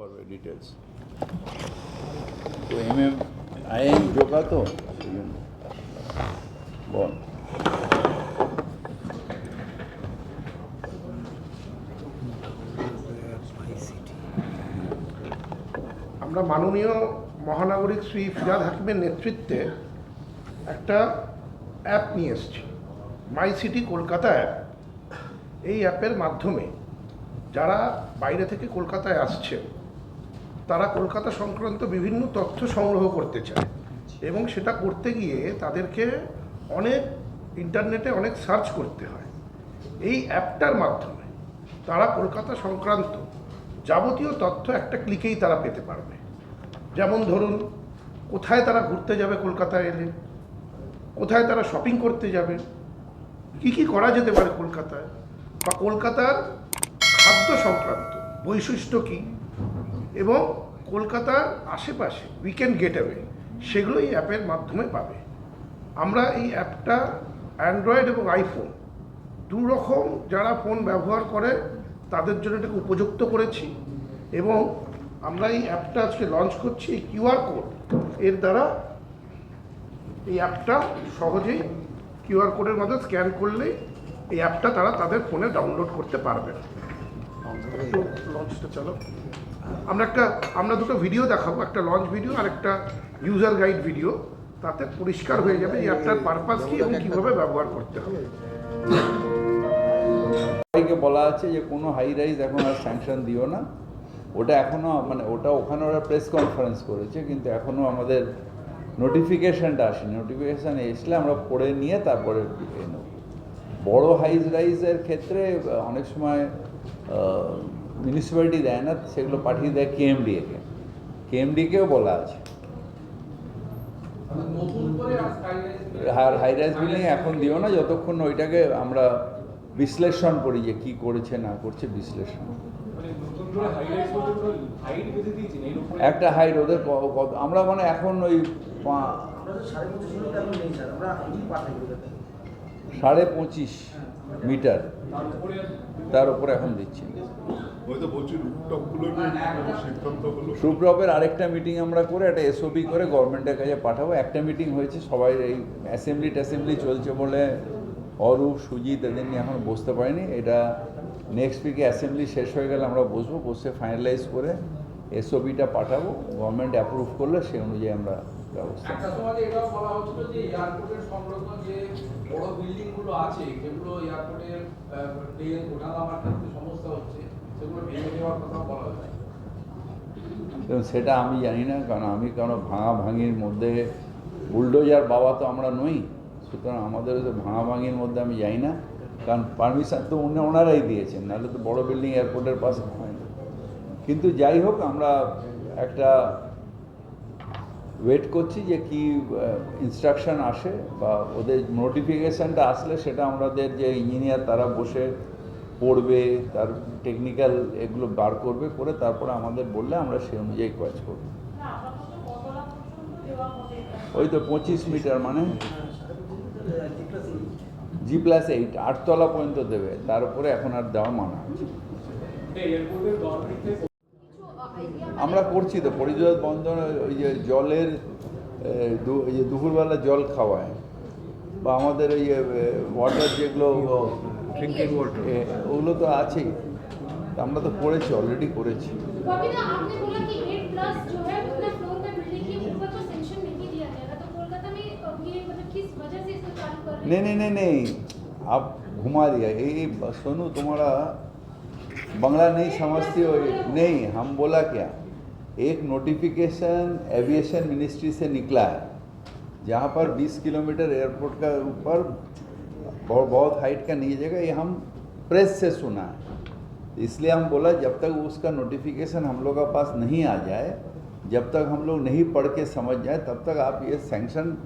করবে ডিটেলস তো M M I M Joka তো সেই জন্য বল। আমরা মাননীয় মহানাগরিক শ্রী ফিরাদ হাকিমের নেতৃত্বে একটা অ্যাপ নিয়ে এসেছি। My city Kolkata app. এই অ্যাপের মাধ্যমে যারা বাইরে থেকে কলকাতায় আসছে তারা কলকাতা সংক্রান্ত বিভিন্ন তথ্য সংগ্রহ করতে চায়। এবং সেটা করতে গিয়ে তাদেরকে অনেক ইন্টারনেটে অনেক সার্চ করতে হয়। এই অ্যাপটার মাধ্যমে তারা কলকাতা সংক্রান্ত যাবতীয় তথ্য একটা ক্লিকেই তারা পেতে পারবে। যেমন ধরুন, কোথায় তারা ঘুরতে যাবে কলকাতায় এলে? কোথায় তারা শপিং করতে যাবে? কি কি করা যেতে পারে কলকাতায়? বা কলকাতার খাদ্য সংক্রান্ত বৈশিষ্ট্য কী? এবং কলকাতার আশেপাশে উইকেন্ড গেটওয়ে সেগুলো এই অ্যাপের মাধ্যমে পাবে। আমরা এই অ্যাপটা অ্যান্ড্রয়েড এবং আইফোন দু রকম যারা ফোন ব্যবহার করে তাদের জন্য এটাকে উপযুক্ত করেছি এবং আমরা এই অ্যাপটা আজকে লঞ্চ করছি এই কিউআর কোড এর দ্বারা এই অ্যাপটা সহজেই কিউআর কোডের মাধ্যমে স্ক্যান করলেই এই অ্যাপটা তারা তাদের ফোনে ডাউনলোড করতে পারবে। লঞ্চটা চলো আমরা একটা, আমরা দুটো ভিডিও দেখাবো, একটা লঞ্চ ভিডিও আর একটা ইউজার গাইড ভিডিও তাতে পরিষ্কার হয়ে যাবে এই অ্যাপটার পারপাস কি এবং কীভাবে ব্যবহার করতে হবে। সবাইকে বলা আছে যে কোনো হাই রাইজ এখন আর স্যাংশন দিও না। ওটা এখনও মানে ওটা ওখানে ওরা প্রেস কনফারেন্স করেছে, কিন্তু এখনও আমাদের নোটিফিকেশানটা আসেনি। নোটিফিকেশান আসলে আমরা পড়ে নিয়ে তারপরে নেব। বড় হাইজ রাইজের ক্ষেত্রে অনেক সময় মিউনিসিপ্যালিটি দেয় না সেগুলো পাঠিয়ে দেয় কেএমডিএকে কেএমডিকেও বলা আছে। আর হাই রাইজ বিল্ডিং এখন দিও না যতক্ষণ ওইটাকে আমরা বিশ্লেষণ করি যে কি করেছে না করছে বিশ্লেষণ। একটা হাইট ওদের আমরা মানে এখন ওই পা- সাড়ে পঁচিশ মিটার তার উপরে এখন দিচ্ছি। সুপ্রপের আরেকটা মিটিং আমরা করে একটা এসওপি করে গভর্নমেন্টের কাছে পাঠাবো। একটা মিটিং হয়েছে সবাই এই অ্যাসেম্বলি ট্যাসেম্বলি চলছে বলে অরূপ সুজিত এদের নিয়ে এখন বসতে পারিনি। এটা নেক্সট উইকে অ্যাসেম্বলি শেষ হয়ে গেলে আমরা বসবো বসে ফাইনালাইজ করে এসওপিটা পাঠাবো। গভর্নমেন্ট অ্যাপ্রুভ করলে সেই অনুযায়ী আমরা একটা সময় এটাও বলা হচ্ছিল যে এয়ারপোর্টের সংলগ্ন যে বড় বিল্ডিংগুলো আছে যেগুলো এয়ারপোর্টের ট্রেন ওঠানামার ক্ষেত্রে সমস্যা হচ্ছে সেগুলো ভেঙে দেওয়ার কথা বলা হয়েছে। সেটা আমি জানি না কারণ আমি কারণ ভাঙা ভাঙির মধ্যে বুলডোজার বাবা তো আমরা নই সুতরাং আমাদের তো ভাঙা ভাঙির মধ্যে আমি যাই না কারণ পারমিশন তো উনি ওনারাই দিয়েছেন নাহলে তো বড় বিল্ডিং এয়ারপোর্টের পাশে হয় না। কিন্তু যাই হোক আমরা একটা ওয়েট করছি যে কি ইনস্ট্রাকশন আসে বা ওদের নোটিফিকেশানটা আসলে সেটা আমাদের যে ইঞ্জিনিয়ার তারা বসে পড়বে তার টেকনিক্যাল এগুলো বার করবে করে তারপরে আমাদের বললে আমরা সেই অনুযায়ী কাজ করব। ওই তো পঁচিশ মিটার মানে? জি প্লাস এইট আটতলা পর্যন্ত দেবে তার উপরে এখন আর দেওয়া মানা। আছে আমরা করছি তো পরিচয় বন্ধন ওই যে জলের এ, দু- ওই যে দুপুরবেলা জল খাওয়ায় বা আমাদের ওই ওয়াটার যেগুলো ড্রিঙ্কিং ওয়াটার ওগুলো তো আছেই তা আমরা তো করেছি অলরেডি করেছি बबीता आपने बोला कि 8 प्लस जो है उतना फ्लोर का बिल्डिंग के ऊपर को सेंक्शन नहीं दिया गया था तो कोलकाता में अ, ये मतलब किस वजह से इसको चालू कर रहे नहीं नहीं नहीं नहीं आप घुमा दिया ये ये सोनू तुम्हारा बंगला नहीं समझती हो नहीं हम बोला क्या एक नोटिफिकेशन एविएशन मिनिस्ट्री से निकला है, जहाँ पर 20 किलोमीटर एयरपोर्ट का ऊपर बहुत बहुत हाइट का नहीं जगह, ये हम प्रेस से सुना है। इसलिए हम बोला, जब तक उसका नोटिफिकेशन हम लोग के पास नहीं आ जाए, जब तक हम लोग नहीं पढ़ के समझ जाए, तब तक आप ये सैंक्शन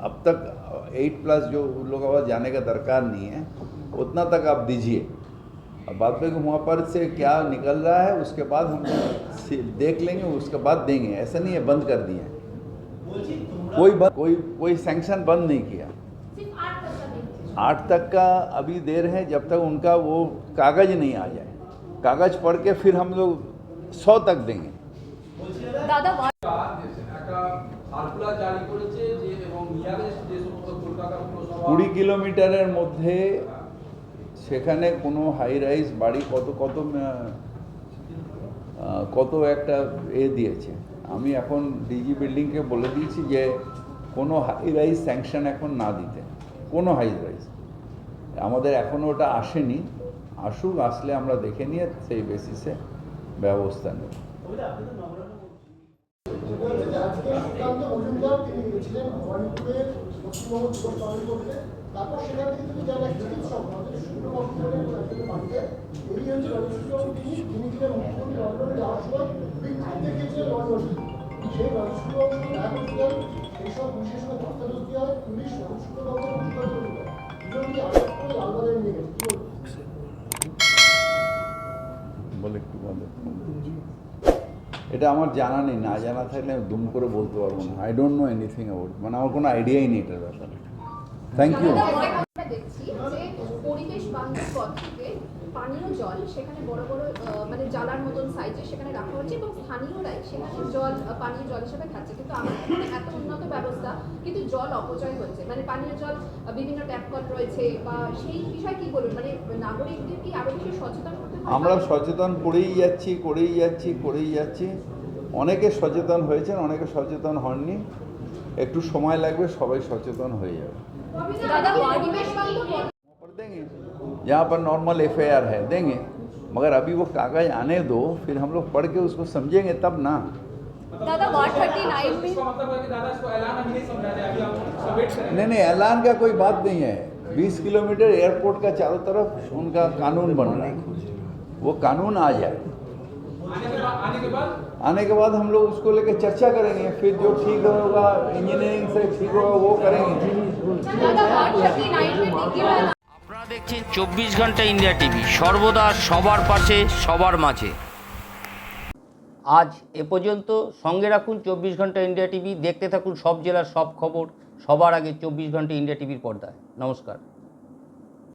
अब तक एट प्लस जो उन लोगों के पास जाने का दरकार नहीं है, उतना तक आप दीजिए। अब बाद में वहाँ पर से क्या निकल रहा है उसके बाद हम से- देख लेंगे उसके बाद देंगे ऐसा नहीं है बंद कर दिए हैं। कोई बंद कोई कोई सैंक्शन बंद नहीं किया सिर्फ 8 तक का देंगे आठ तक का अभी देर है जब तक उनका वो कागज नहीं आ जाए कागज पढ़ के फिर हम लोग सौ तक देंगे দাদা ওয়ার্ড একটা সার্কুলার জারি করেছে যে এবং নিয়ারেস্ট যে সমস্ত কলকাতা পুরসভা কুড়ি কিলোমিটারের মধ্যে সেখানে কোনো হাই রাইজ বাড়ি কত কত কত একটা এ দিয়েছে। আমি এখন ডিজি বিল্ডিংকে বলে দিয়েছি যে কোনো হাই রাইজ স্যাংশন এখন না দিতে। কোনো হাই রাইজ আমাদের এখনও ওটা আসেনি। আসুক, আসলে আমরা দেখে নিয়ে সেই বেসিসে ব্যবস্থা নেব। তারপর সেখান থেকে যারা চিকিৎসক, আমাদের শুক্রবার বাড়িতে এই রবিশুক্রবাবু তিনি মুখ্যমন্ত্রী লন্ডনে যাওয়ার সময় গিয়েছিলেন লন্ডনে সেই এইসব বিশেষ করে হয়, পুলিশ নিয়ে গেছে? এটা আমার জানা নেই, না জানা থাকলে আমি দুম করে বলতে পারব না। I don't know anything about মানে আমার কোনো আইডিয়াই নেই এটার ব্যাপারে। থ্যাংক ইউ আমরা দেখছি যে পরিবেশ বান্ধব পদ্ধতিতে পানীয় জল সেখানে বড় বড় মানে জ্বালার মতন সাইজে সেখানে রাখা হচ্ছে এবং স্থানীয়রাই সেখানে জল পানীয় জল হিসেবে খাচ্ছে। কিন্তু আমাদের এত উন্নত ব্যবস্থা কিন্তু জল অপচয় হচ্ছে। মানে পানীয় জল বিভিন্ন রয়েছে বা সেই বিষয়ে কি বলবেন মানে নাগরিকদের কি আরও বেশি সচেতন আমরা সচেতন করেই যাচ্ছি করেই যাচ্ছি করেই যাচ্ছি। অনেকে সচেতন হয়েছেন অনেকে সচেতন হননি। একটু সময় লাগবে সবাই সচেতন হয়ে যাবে। यहाँ पर नॉर्मल एफ़ है देंगे। मगर अभी वो कागज़ आने दो फिर हम लोग पढ़ के उसको समझेंगे तब ना। नहीं नहीं ऐलान का कोई बात नहीं है। 20 किलोमीटर एयरपोर्ट का चारों तरफ़ उनका कानून बन रहा है। वो कानून आ जाए। आने के बाद आने के बाद आने के बाद हम लोग उसको लेकर चर्चा करेंगे फिर जो ठीक होगा इंजीनियरिंग से ठीक होगा वो करेंगे दादा वार्ड थर्टी नाइन में देखिए আপনারা দেখছেন চব্বিশ ঘন্টা ইন্ডিয়া টিভি সর্বদা সবার পাশে সবার মাঝে আজ এ পর্যন্ত সঙ্গে রাখুন চব্বিশ ঘন্টা ইন্ডিয়া টিভি দেখতে থাকুন সব জেলার সব খবর সবার আগে চব্বিশ ঘন্টা ইন্ডিয়া টিভির পর্দায় নমস্কার